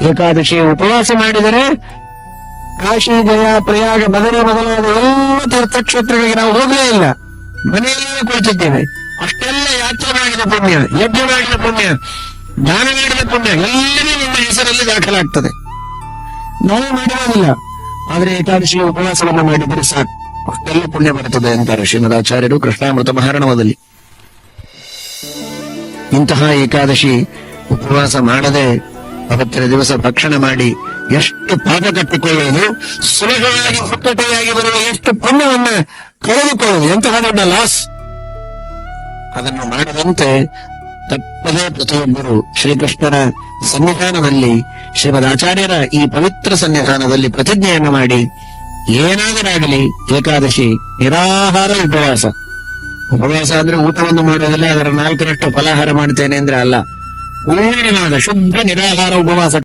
ಏಕಾದಶಿ ಉಪವಾಸ ಮಾಡಿದರೆ ಕಾಶಿ ಗಯ ಪ್ರಯಾಗ ಬದರಿ ಮೊದಲಾದ ಎಲ್ಲ ತೀರ್ಥಕ್ಷೇತ್ರಗಳಿಗೆ ನಾವು ಹೋಗಲೇ ಇಲ್ಲ. ಮನೆಯಲ್ಲೇ ಕುಳಿತಿದ್ದೇವೆ. ಅಷ್ಟೆಲ್ಲ ಯಾತ್ರೆ ಮಾಡಿದ ಪುಣ್ಯ, ಯಜ್ಞ ಮಾಡಿದ ಪುಣ್ಯ, ದಾನ ಮಾಡಿದ ಪುಣ್ಯ, ಎಲ್ಲವೂ ನಿಮ್ಮ ಹೆಸರಲ್ಲಿ ದಾಖಲಾಗ್ತದೆ. ನಾವು ಮಾಡಿರೋದಿಲ್ಲ. ಆದರೆ ಏಕಾದಶಿ ಉಪವಾಸವನ್ನು ಮಾಡಿದರೆ ಸಾಕು. ಅಷ್ಟೆಲ್ಲ ಪುಣ್ಯ ಬರುತ್ತದೆ ಅಂತಾರೆ ಶ್ರೀಮದಾಚಾರ್ಯರು ಕೃಷ್ಣಾಮೃತ ಮಹಾರಣವದಲ್ಲಿ. ಇಂತಹ ಏಕಾದಶಿ ಉಪವಾಸ ಮಾಡದೆ ಅವತ್ತಿನ ದಿವಸ ಭಕ್ಷಣ ಮಾಡಿ ಎಷ್ಟು ಪಾಪ ಕಟ್ಟಿಕೊಳ್ಳುವುದು, ಸುಲಭವಾಗಿ ಪುಕ್ಕಟೆಯಾಗಿ ಬರುವ ಎಷ್ಟು ಪುಣ್ಯವನ್ನ ಕಳೆದುಕೊಳ್ಳುವುದು ಎಂತಹ ದೊಡ್ಡ ಲಾಸ್? ಅದನ್ನು ಮಾಡದಂತೆ ತಪ್ಪದೇ ಪ್ರತಿಯೊಬ್ಬರು ಶ್ರೀಕೃಷ್ಣನ ಸನ್ನಿಧಾನದಲ್ಲಿ ಶ್ರೀಮದ್ ಆಚಾರ್ಯರ ಈ ಪವಿತ್ರ ಸನ್ನಿಧಾನದಲ್ಲಿ ಪ್ರತಿಜ್ಞೆಯನ್ನು ಮಾಡಿ ಏನಾದರಾಗಲಿ ಏಕಾದಶಿ ನಿರಾಹಾರ ಉಪವಾಸ. ಉಪವಾಸ ಅಂದ್ರೆ ಊಟವನ್ನು ಮಾಡೋದಲ್ಲ, ಅದರ ನಾಲ್ಕರಷ್ಟು ಫಲಾಹಾರ ಮಾಡ್ತೇನೆ ಅಂದ್ರೆ ಅಲ್ಲ. ಪೂರ್ಣವಾದ ಶುದ್ಧ ನಿರಾಹಾರ ಉಪವಾಸ